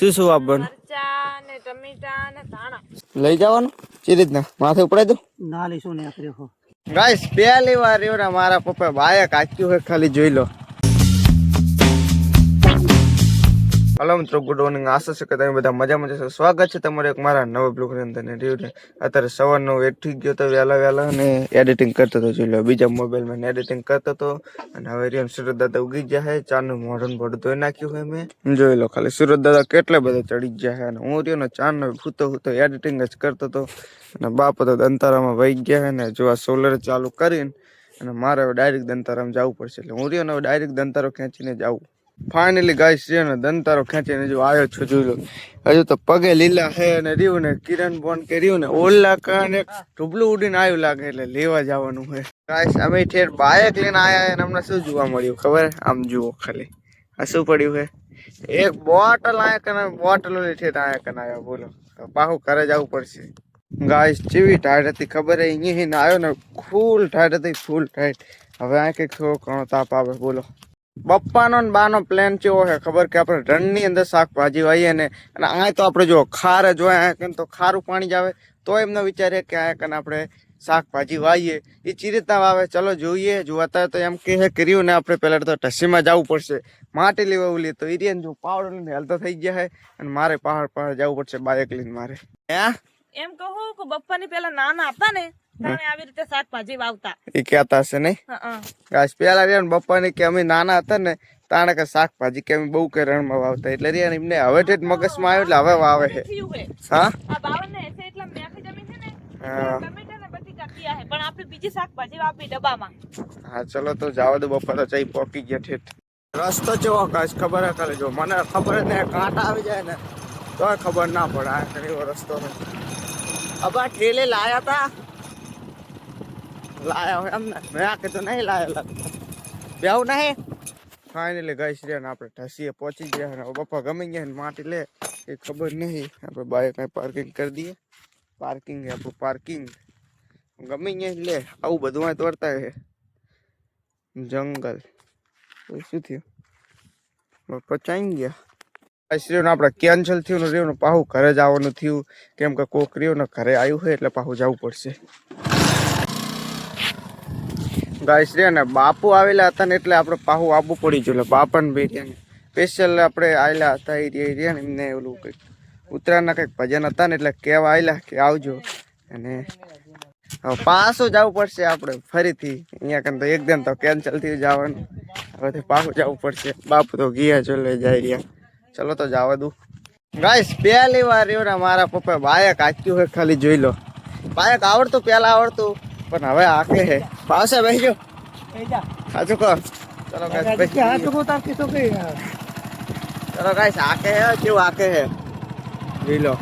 શું શું આપવાનું? મરચા ને ટમેટા ને ધાણા. લઈ જવાનું? જે રીતના? માથે ઉપડાઈ દો. ના લઈશું ને આખરે ગાઈસ પહેલી વાર રહ્યો ને મારા પપ્પા બાયક આચ્યું હોય ખાલી જોઈ લો. હલો મિત્રો ગુડ મોર્નિંગ આશા છે કે તમે બધા મજામાં જશો સ્વાગત છે તમારું એક મારા નવા બ્લોગની અંદર ને રહ્યું ને. અત્યારે સવારનો થઈ ગયો તો વહેલા વહેલા અને એડિટિંગ કરતો હતો. જોઈ લો, બીજા મોબાઈલમાં એડિટિંગ કરતો હતો. અને હવે રિયમ સુરત દાદા ઉગી ગયા છે ચાનું મોઢું બોર્ડ ધોઈ નાખ્યું હોય મેં. જોઈ લો, ખાલી સુરત દાદા કેટલા બધા ચડી ગયા છે અને હું રહ્યો ને ભૂતો ફૂતો એડિટિંગ જ કરતો હતો. અને બાપ તો દંતારામાં વહી ગયા છે ને જો આ સોલર ચાલુ કરીને. અને મારે હવે ડાયરેક્ટ દંતારામાં જવું પડશે. એટલે હું રહ્યો હવે ડાયરેક્ટ દંતારો ખેંચીને જાઉં. ફાઇનલી ગાઈસ છે ને દંતારો ખેંચીને જો આવ્યો છું, જોઈ લો. હજુ તો પગે લીલા હે અને રહ્યું ને કિરણ બોન કે રહ્યું ને ઓલા કાને ઢુબલું ઉડીને આવ્યું લાગે એટલે લેવા જવાનું હે ગાઈસ અમે ઠેર બાઇક લઈને આયા અને અમને શું જોવા મળ્યું ખબર? આમ જુઓ ખાલી. આ શું પડ્યું હે એક બોટલ આયા કને બોટલ ઓલી ઠેર આયા કને આવ્યા બોલો. પાછું ઘરે જવું પડશે. ગાઈસ ચીવી ટાઈટ હતી ખબર હે અહીંયા આવ્યો ને ફૂલ ટાઈટ હતી ફૂલ ટાઈટ હવે આ કંઈક થોડો ઘણો તાપ આવે, બોલો. બપ્પાનો ને બાનો પ્લાન કેવો છે? ખબર કે આપણે રણની અંદર શાકભાજી વાવીએ ને, અને આ તો આપણે જો ખાર જ હોય આ તો ખારું પાણી જ આવે, તો એમનો વિચારે કે આ કને આપણે શાકભાજી વાવીએ. એ ચી વાવે. ચલો જોઈએ જો અત્યારે તો એમ કહે કર્યું ને આપણે પહેલાં તો ટસીમાં જવું પડશે. માટી લેવા ઉલી તો એરિયન જો પાવડર લઈને હેલ્થ થઈ ગયા છે, અને મારે પહાડ પહાડ જવું પડશે બાઇક લઈને મારે. હે? એમ કહું કે બપ્પાની પેલા નાના હતા ને આવી રીતે શાકભાજી વાવતા. એ કહેતા હશે નહીં? હં, પેલા રહ્યા ને બપ્પાને કે અમે નાના હતા ને તાણે કે શાકભાજી કે અમે બહુ કે રણમાં વાવતા. એટલે રહ્યા ને એમને હવે ઠેઠ મગજમાં આવ્યું એટલે હવે વાવે છે. હા? આ બાવન ને એસે એટલા મેથી જમીન છે ને હા. ટમેટા ને બધી કાપિયા હે પણ આપણે બીજી શાકભાજી વાપી ડબ્બામાં. હા ચલો તો જાવ દો બપોર તો ચઈ પોકી ગયા ઠેઠ. રસ્તો જેવો કાશ ખબર હે જો. મને ખબર જ ને કાંટા આવી જાય ને તો ખબર ના પડે. આ રસ્તો અબા ઠેલે લાયા તા? લાયા હોય એમ ને. મેં આ કીધું, નહીં લાયેલા બેવું નહીં. ફાઇનલી ગઈ છે ને, આપણે ઠસીએ પહોંચી ગયા ને હવે પપ્પા ગમી ગયા ને માટી લે. એ ખબર નહીં. આપણે બાઇક કઈ પાર્કિંગ કરી દઈએ. પાર્કિંગ આપણું પાર્કિંગ ગમી ગયા લે, આવું બધું અહીં તોડતા છે જંગલ. તો શું થયું? હવે પચાઈ ગયા. આશ્રીઓ આપણે કેન્સલ થયું ને રહ્યું ને પાછું ઘરે જવાનું થયું. કેમ કે કોક રહ્યું ને ઘરે આવ્યું હોય એટલે પાછું જવું પડશે. ગાયશ્રી ને, બાપુ આવેલા હતા ને એટલે આપણે પાહુ આબુ પડી ગયું બાપાને બે રહ્યા સ્પેશિયલ આપણે આવેલા હતા એ રહ્યા ને, એમને ઓલું કંઈક ઉત્તરાયણના કંઈક ભજન હતા ને એટલે કહેવા આવેલા કે આવજો. અને પાછું જવું પડશે આપણે ફરીથી. અહીંયા કન તો એકદમ તો કેન્સલ થયું જવાનું. હવેથી પાછું જવું પડશે. બાપુ તો ગયા છો લઈ જાય રહ્યા. ચલો તો જવા દઉં. ગાઈસ પહેલી વાર રહ્યો ને મારા પપ્પા બાયક આચ્યું હોય ખાલી જોઈ લો. બાયક આવડતું, પહેલાં આવડતું? પણ હવે આકે હે. પાસે બેસજો સાચું કહો ચલો ચલો ગાઈસ આખે હે કેવું આકે હે? જોઈ લો.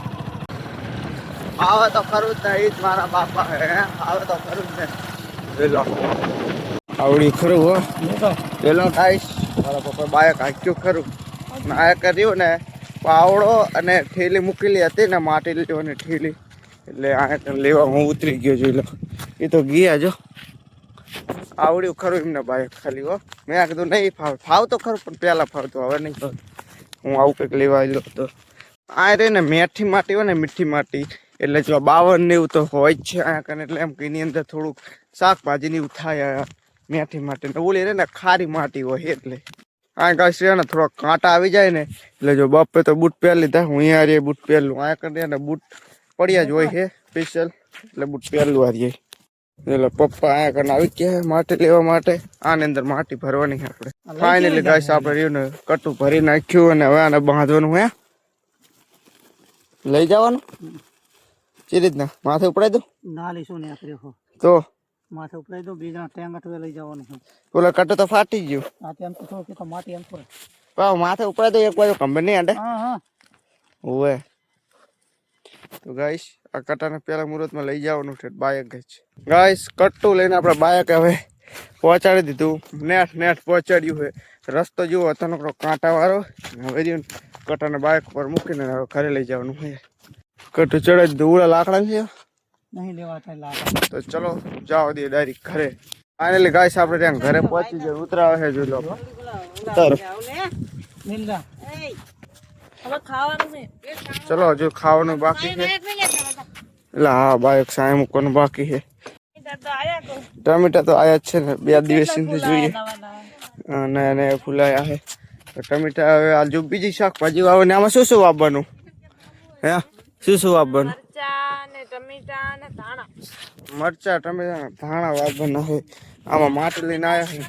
આવે તો ખરું જ નહીં જ મારા બાપા હે. આવે તો ખરું જ ને જોઈ લો. આવડી ખરું હો. પેલો ગાઈસ. મારા પપ્પા બાયક આક્યું ખરું. ના કર્યું ને પાવડો અને ઠેલી મૂકેલી હતી ને માટી લેવાની ઠેલી. એટલે આ લેવા હું ઉતરી ગયો લો. એ તો ગયા જો આવડ્યું ખરું એમને ભાઈ ખાલી હો. મેં કીધું નહીં, ફાવ ફાવ તો ખરું, પણ પહેલાં ફાવતું હવે નહીં ફાવ. હું આવું કંઈક લેવા આવ્યો હતો આ રે ને મેઠી માટી હોય ને, મીઠી માટી, એટલે જો બાવન ને એવું તો હોય જ છે આ કને, એટલે એમ કે એની અંદર થોડુંક શાકભાજી ને એવું થાય મેઠી માટી ને. ઓલી રે ને ખારી માટી હોય એટલે. આ ગાছ ને, થોડોક કાંટા આવી જાય ને, એટલે જો બાપે તો બૂટ પહેરી લીધા, હું અહીંયા રે બૂટ પહેરલું આ કરીને બૂટ પડ્યા જ હોય છે સ્પેશિયલ એટલે બૂટ પહેરલું આ રે એટલે પપ્પા આયા કરીને આવી ગયા માટી લેવા માટે. આની અંદર માટી ભરવાની આપણે. ફાઇનલી ગાઈસ આપણે રહ્યું ને કટું ભરી નાખ્યું અને હવે આને બાંધવાનું હે. લઈ જવાનું? જે રીતના? માથે ઉપડાઈ દો ના લઈશું ને આપણે તો? માથે ઉપડાઈ દો બીજા ટેંગ અટવે લઈ જવાનું છે. પેલો કટો તો ફાટી ગયો. આ તેમ તો કે તો માટી એમ પર પાવ માથે ઉપડાઈ દો એક વાર નહીં આડે. હા હા. ઓવે. તો ગાઈસ આ કટાને પેલા મુહૂર્તમાં લઈ જવાનું છે બાયક ગઈ ગાઈસ કટ્ટું લઈને આપણે બાયક હવે પહોંચાડી દીધું નેટ નેટ પહોંચાડ્યું છે રસ્તો જુઓ અચાનક કાંટા વાળો હવે કટાને બાયક પર મૂકીને હવે ઘરે લઈ જવાનું છે કટ્ટું ચડાવી દીધું ઉડા લાકડા છે નહીં તો ચલો જાઓ દે ડાયરેક્ટ ઘરે ફાઇનલી ગાઈસ આપણે ત્યાં ઘરે પહોંચી જાય ઉતરાવે છે જોઈ લો મિલના હવે ખાવાનું છે. ચલો હજુ ખાવાનું બાકી છે. એટલે હા બાઈક સાય મૂકવાનું બાકી છે. ટમેટા તો આયા જ છે ને બે દિવસ સુધી જોઈએ. નયા નયા અને ફૂલાયા છે. ટમેટા હવે આજુ બીજી શાકભાજી વાવે ને આમાં શું શું વાવવાનું? હે? શું શું વાવવાનું? મરચા ટમેટા ધાણા. વાવવાના છે. આમાં માટી લઈને આવ્યા છે.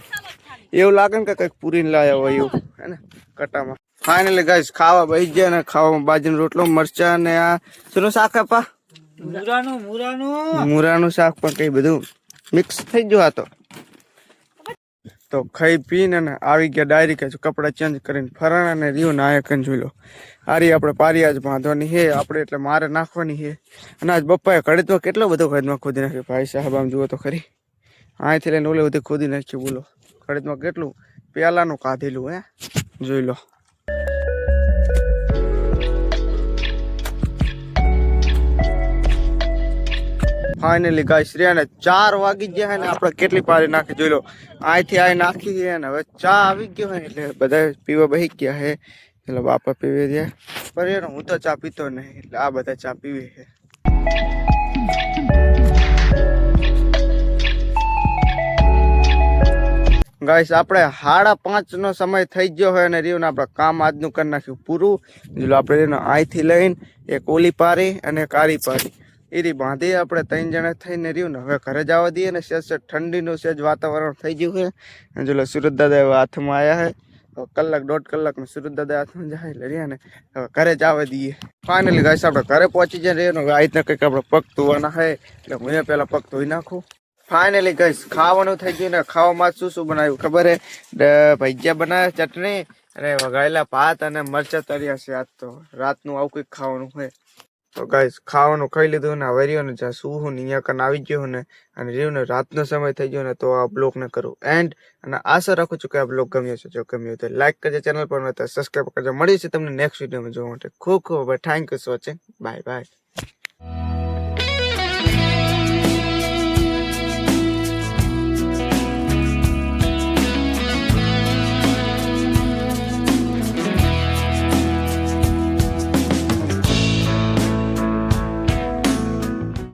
એવું લાગે ને કે કંઈક પૂરીને લાયા હોય એવું હે ને? કટામાં. ફાઇનલી ગાઈસ ખાવા બેસી ગયા ને ખાવામાં બાજરીનો રોટલો મરચા ને આ શું શાક આપા? મુરાનું મુરાનું. મુરાનું શાક પણ કઈ બધું મિક્સ થઈ ગયું આ તો. તો ખાઈ પીને ને આવી ગયા ડાયરી કે કપડાં ચેન્જ કરીને ફરાણા ને રહ્યું ને આયા જોઈ લો. આરી આપણે પારી આજ બાંધવાની હે આપણે એટલે મારે નાખવાની હે અને આજ બપ્પાએ કડતમાં કેટલો બધો કડતમાં ખોદી નાખ્યો? ભાઈ સાહેબ આમ જુઓ તો ખરી. અહીંથી લઈને ઓલે બધું ખોદી નાખ્યું બોલો. કડતમાં કેટલું પેલાનું કાધેલું હે? જોઈ લો. ફાઇનલી ગાઈસ રે ને ચાર વાગી ગયા ને આપણે કેટલી પારી નાખી જોઈ લો. અહીંથી આ નાખી છે ને. હવે ચા આવી ગયો હોય એટલે બધા પીવા બહી ગયા હે એટલે બાપા પીવી રહ્યા પર યાર, હું તો ચા પીતો નહીં, એટલે આ બધા ચા પીવે છે. ગાઈસ આપણે સાડા પાંચ નો સમય થઈ ગયો હોય અને રહ્યું આપણે કામ આજનું કરી નાખ્યું પૂરું. આપણે અહીંથી લઈને એક ઓલી પારી અને કાળી આરી પારી એરી બાંધી આપણે ત્રણ જણા થઈને રહ્યું ને હવે ઘરે જવા દઈએ ને સેજ ઠંડીનું સેજ વાતાવરણ થઈ ગયું છે. અને જો સુરત દાદા એવા હાથમાં આવ્યા છે. કલાક દોઢ કલાકમાં સુરત દાદા હાથમાં જાય એટલે રહ્યા ને હવે ઘરે જવા દઈએ. ફાઇનલી ગાઈસ આપણે ઘરે પહોંચી જાય રહ્યો ને હવે કંઈક આપણે પગ ધોવાના છે. એટલે હું એ પહેલા પગ ધોઈ નાખું. ફાઇનલી ગઈશ ખાવાનું થઈ ગયું ને ખાવામાં શું શું બનાવ્યું ખબર હે ભજીયા બનાવ્યા, ચટણી અને વઘારેલા ભાત અને મરચા તળ્યા છે આજ તો. રાતનું આવું કંઈક ખાવાનું હોય તો ગાઈસ, ખાવાનું ખાઈ લીધું ને આ રહ્યો ને જ્યાં શું હું અહીંયા કન આવી ગયો ને અને રહ્યું ને રાતનો સમય થઈ ગયો ને તો આ બ્લોગને કરું એન્ડ અને આશા રાખું છું કે આ બ્લોગ ગમ્યો છે જો ગમ્યો તો લાઈક કરજો ચેનલ પર તો સબસ્ક્રાઈબ કરજો. મળીશું તમને નેક્સ્ટ વિડીયોમાં જોવા માટે. ખૂબ ખૂબ thank you so watching bye bye